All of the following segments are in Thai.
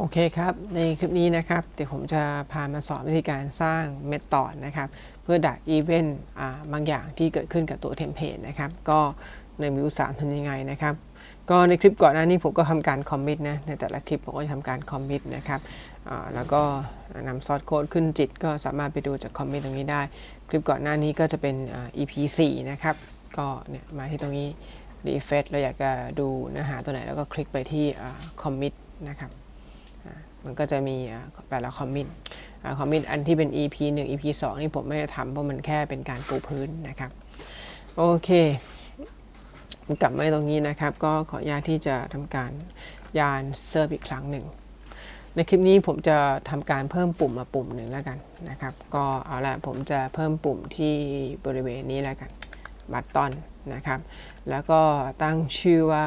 โอเคครับ ในคลิปนี้นะครับ เดี๋ยวผมจะพามาสอนวิธีการสร้างเมธอดนะครับ เพื่อดักอีเวนต์บางอย่างที่เกิดขึ้นกับตัวเทมเพลตนะครับ ก็ในวิว3ทำยังไงนะครับ ก็ในคลิปก่อนหน้านี้ผมก็ทำการคอมมิตนะ ในแต่ละคลิปผมก็จะทำการคอมมิตนะครับแล้วก็นำซอสโค้ดขึ้นจิต ก็สามารถไปดูจากคอมมิตตรงนี้ได้ คลิปก่อนหน้านี้ก็จะเป็น EP 4นะครับ ก็เนี่ยมาที่ตรงนี้ refresh เราอยากจะดูเนื้อหาตัวไหนแล้วก็คลิกไปที่คอมมิตนะครับ มันก็จะมีแต่ละคอมมิตคอมมิตอันที่เป็น EP 1 EP 2 นี่ผมไม่ได้ทำเพราะมันแค่เป็นการปูพื้นนะครับ โอเคกลับมาตรงนี้นะครับ ก็ขออนุญาตที่จะทำการยานเซิร์ฟอีกครั้งหนึ่ง ในคลิปนี้ผมจะทำการเพิ่มปุ่มมาปุ่มหนึ่งแล้วกันนะครับ ก็เอาละผมจะเพิ่มปุ่มที่บริเวณนี้แล้วกันบัตตอนนะครับ แล้วก็ตั้งชื่อว่า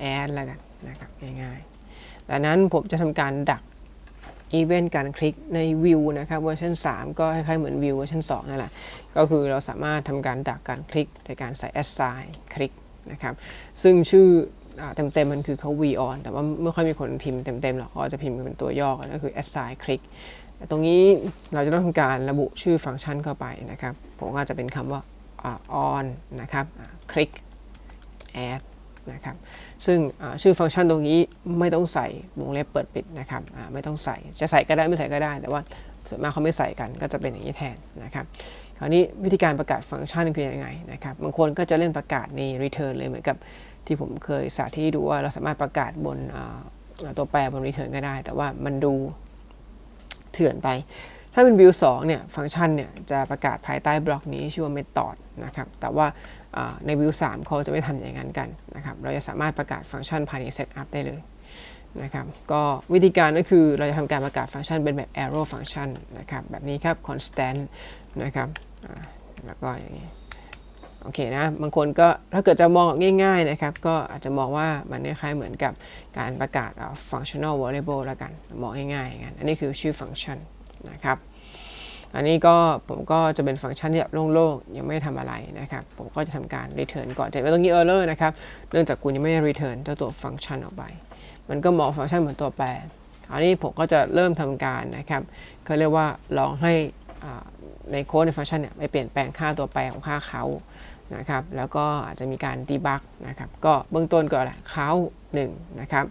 แอดแล้วกันนะครับง่ายๆ ดังนั้นผมจะทำการดักอีเวนต์การคลิกในวิวนะครับเวอร์ชัน3 ก็คล้ายๆเหมือนวิวเวอร์ชัน2นั่นแหละ ก็คือเราสามารถทำการดักการคลิกในการใส่ assign คลิกนะครับ ซึ่งชื่ออเต็มๆมันคือเขา v on แต่ว่าไม่ค่อยมีคนพิมพ์เต็มๆหรอกเขาจะพิมพ์เป็นตัวย่อก็คือ assign คลิกตรงนี้เราจะต้องทำการระบุชื่อฟังก์ชันเข้าไปนะครับ ผมก็จะเป็นคำว่าอ่า on นะครับคลิก add นะครับซึ่งชื่อฟังก์ชันตรงนี้ไม่ต้องใส่วงเล็บเปิดปิดนะครับไม่ต้องใส่จะใส่ก็ได้ไม่ใส่ก็ได้ แต่ว่าส่วนมากเขาไม่ใส่กันก็จะเป็นอย่างนี้แทนนะครับคราวนี้วิธีการประกาศฟังก์ชันคือยังไงนะครับบางคนก็จะเล่นประกาศใน return เลยเหมือนกับที่ผมเคยสาธิตดูว่าเราสามารถประกาศบนตัวแปรบน return ก็ได้ แต่ว่ามันดูเถื่อนไป ถ้าเป็น view 2เนี่ยฟังก์ชันเนี่ยจะประกาศภายใต้บล็อกนี้ชื่อว่า method นะครับแต่ว่า ใน view 3เขาจะไม่ทำอย่างนั้นกันนะครับเราจะสามารถประกาศฟังก์ชันภายใน setup ได้เลยนะครับก็วิธีการก็คือเราจะทำการประกาศฟังก์ชันเป็นแบบ arrow function นะครับแบบนี้ครับ constant นะครับแล้วก็อย่างนี้โอเคนะบางคนก็ถ้าเกิดจะมองง่ายๆนะครับก็อาจจะมองว่ามันคล้ายๆเหมือนกับการประกาศ functional variable แล้วกัน มองง่ายๆอย่างนั้นอันนี้คือชื่อฟังก์ชันนะครับ อันนี้ก็ผมก็จะเป็นฟังก์ชันที่แบบโล่งๆ ยังไม่ทำอะไรนะครับ ผมก็จะทำการ return ก่อนจะไม่ต้องมี error นะครับ เนื่องจากคุณยังไม่ return เจ้าตัวฟังก์ชันออกไป มันก็มองฟังก์ชันเหมือนตัวแปร อันนี้ผมก็จะเริ่มทำการนะครับเขาเรียกว่าลองให้ในโค้ดในฟังก์ชันเนี่ยไปเปลี่ยนแปลงค่าตัวแปรของค่าเขานะครับ แล้วก็อาจจะมีการดีบักนะครับ ก็เบื้องต้นก็แหละเขา1นะครับ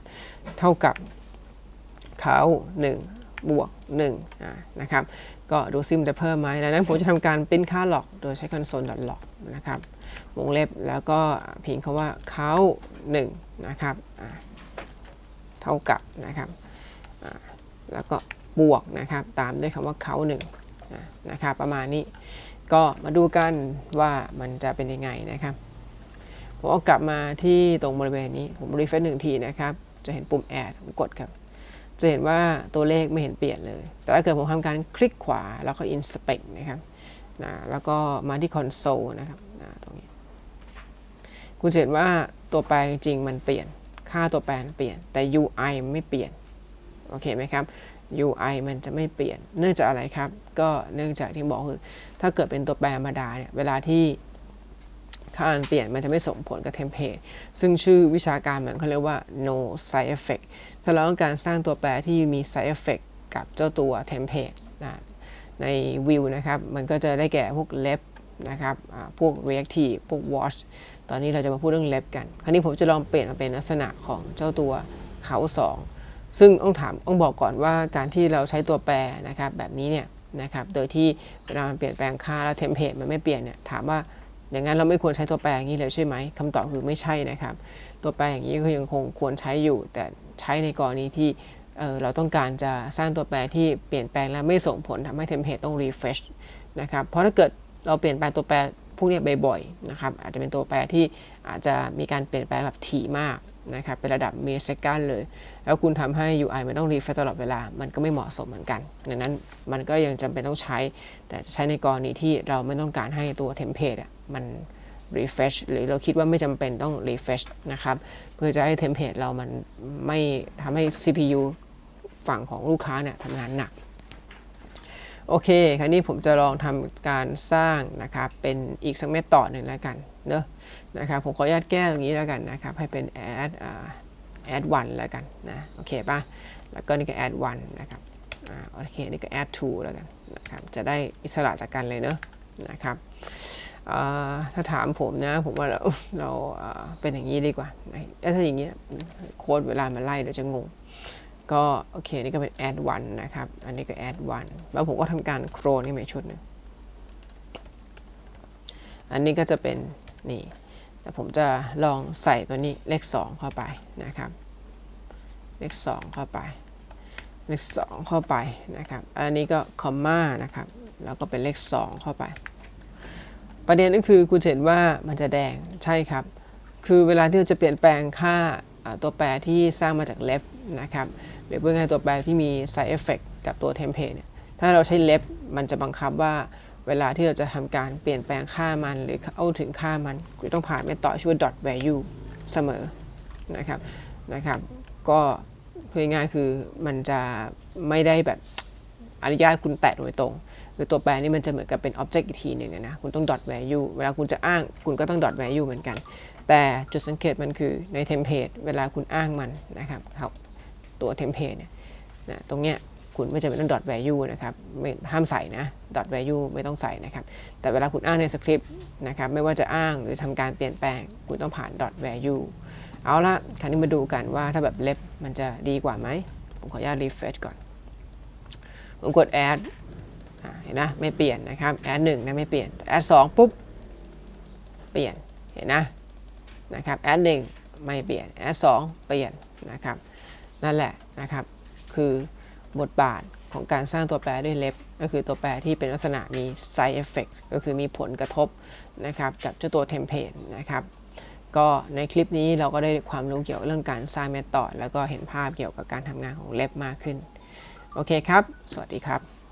เท่ากับเขา1บวก1อ่านะครับ ก็ดูซิมจะเพิ่มไหมดังนั้นผมจะทำการปริ้นค่าหลอกโดยใช้ console.log นะครับ วงเล็บแล้วก็พิมพ์คำว่าเขา1นะครับเท่ากับนะครับแล้วก็บวกนะครับตามด้วยคำว่าเขา1อ่านะครับประมาณนี้ก็มาดูกันว่ามันจะเป็นยังไงนะครับผมเอากลับมาที่ตรงบริเวณนี้ผมรีเฟรชหนึ่งทีนะครับ จะเห็นปุ่ม add ผมกดครับ จะเห็นว่าตัวเลขไม่เห็นเปลี่ยนเลย แต่ถ้าเกิดผมทำการคลิกขวาแล้วก็ inspect นะครับนะแล้วก็มาที่ console นะครับนะตรงนี้ คุณจะเห็นว่าตัวแปรจริงๆมันเปลี่ยน ค่าตัวแปรเปลี่ยน แต่ UI มันไม่เปลี่ยน โอเคไหมครับ UI มันจะไม่เปลี่ยน เนื่องจากอะไรครับ ก็เนื่องจากที่บอกคือ ถ้าเกิดเป็นตัวแปรธรรมดาเนี่ย เวลาที่ค่ามันเปลี่ยนมันจะไม่ส่งผลกับเทมเพลต ซึ่งชื่อวิชาการมันเขาเรียกว่า no side effect ถ้าเราต้องการสร้างตัวแปรที่มี side effect กับเจ้าตัวเทมเพลตนะใน view นะครับ มันก็จะได้แก่พวก left นะครับพวก reactive พวก watch ตอนนี้เราจะมาพูดเรื่อง left กัน คราวนี้ผมจะลองเปลี่ยนมาเป็นลักษณะของเจ้าตัวเขา2ซึ่งต้องถามต้องบอกก่อนว่าการที่เราใช้ตัวแปรนะครับแบบนี้เนี่ยนะครับ โดยที่เวลามันเปลี่ยนแปลงค่าแล้วเทมเพลตมันไม่เปลี่ยนเนี่ย ถามว่า อย่างนั้นเราไม่ควรใช้ตัวแปรอย่างนี้เลยใช่ไหมคำตอบคือไม่ใช่นะครับ ตัวแปรอย่างนี้ก็ยังคงควรใช้อยู่ แต่ใช้ในกรณีที่เเราต้องการจะสร้างตัวแปรที่เปลี่ยนแปลงและไม่ส่งผลทำให้เทมเพลตต้องรีเฟรชนะครับเพราะถ้าเกิดเราเปลี่ยนแปลงตัวแปรพวกนี้บ่อยๆนะครับอาจจะเป็นตัวแปรที่อาจจะมีการเปลี่ยนแปลงแบบถี่มาก นะครับเป็นระดับมิลลิเซคันเลย แล้วคุณทำให้ UI มันต้อง refresh ตลอดเวลา มันก็ไม่เหมาะสมเหมือนกัน ดังนั้นมันก็ยังจำเป็นต้องใช้ แต่จะใช้ในกรณีที่เราไม่ต้องการให้ตัวเทมเพลตอะมัน refresh หรือเราคิดว่าไม่จำเป็นต้อง refresh นะครับ เพื่อจะให้เทมเพลตเรามันไม่ทำให้ CPU ฝั่งของลูกค้าเนี่ยทำงานหนัก โอเค คราวนี้ผมจะลองทำการสร้างนะครับ เป็นอีกสักเมธต่อหนึ่งแล้วกัน เนอะนะครับผมขออนุญาตแก้ตรงนี้แล้วกันนะครับให้เป็น add อ่า add one แล้วกันนะโอเคป่ะแล้วก็นี่ก็ add one นะครับอ่าโอเคนี่ก็ add two แล้วกันนะครับจะได้อิสระจากกันเลยเนอะนะครับถ้าถามผมนะผมว่าเราเราอ่าเป็นอย่างนี้ดีกว่านะเอ้ถ้าอย่างเงี้ยโค้ดเวลามันไล่เดี๋ยวจะงงก็โอเคนี่ก็เป็น add one นะครับ อันนี้ก็ add one แล้วผมก็ทำการโครนนี่มาอีกชุดหนึ่งอันนี้ก็จะเป็น นี่ แต่ผมจะลองใส่ตัวนี้เลข 2 เข้าไปนะครับ เลข 2 เข้าไป เลข 2 เข้าไปนะครับ อันนี้ก็คอมมานะครับ แล้วก็เป็นเลข 2 เข้าไป ประเด็นก็คือคุณเห็นว่ามันจะแดงใช่ครับ คือเวลาที่เราจะเปลี่ยนแปลงค่าตัวแปรที่สร้างมาจาก left นะครับหรือเพื่อให้ตัวแปรที่มี side effect กับตัว template เนี่ยถ้าเราใช้ left มันจะบังคับว่า เวลาที่เราจะทำการเปลี่ยนแปลงค่ามันหรือเอาถึงค่ามันคุณต้องผ่านเมธอดชื่อว่า dot value เสมอนะครับนะครับ ก็พูดง่ายๆคือมันจะไม่ได้แบบอนุญาตคุณแตะโดยตรงคือตัวแปรนี่มันจะเหมือนกับเป็น object อีกทีหนึ่งนะคุณต้อง dot value เวลาคุณจะอ้างคุณก็ต้อง dot value เหมือนกัน แต่จุดสังเกตมันคือในเทมเพลตเวลาคุณอ้างมันนะครับครับตัวเทมเพลตเนี่ยนะตรงเนี้ย คุณไม่จำเป็นต้อง dot value นะครับไม่ห้ามใส่นะ dot value ไม่ต้องใส่นะครับ แต่เวลาคุณอ้างในสคริปต์นะครับไม่ว่าจะอ้างหรือทำการเปลี่ยนแปลง คุณต้องผ่าน dot value เอาละคราวนี้มาดูกันว่าถ้าแบบเล็บมันจะดีกว่าไหม ผมขออนุญาต refresh ก่อน ผมกด add อ่าเห็นนะไม่เปลี่ยนนะครับ add 1นะไม่เปลี่ยน add 2ปุ๊บ เปลี่ยนเห็นนะนะครับ add 1ไม่เปลี่ยน add 2เปลี่ยนนะครับ นั่นแหละนะครับ คือ บทบาทของการสร้างตัวแปรด้วยเล็บ ก็คือตัวแปรที่เป็นลักษณะมี side effect ก็คือมีผลกระทบนะครับกับเจ้าตัวเทมเพลตนะครับก็ในคลิปนี้เราก็ได้ความรู้เกี่ยวกับเรื่องการสร้างเมธอดแล้วก็เห็นภาพเกี่ยวกับการทำงานของเล็บมากขึ้น โอเคครับ สวัสดีครับ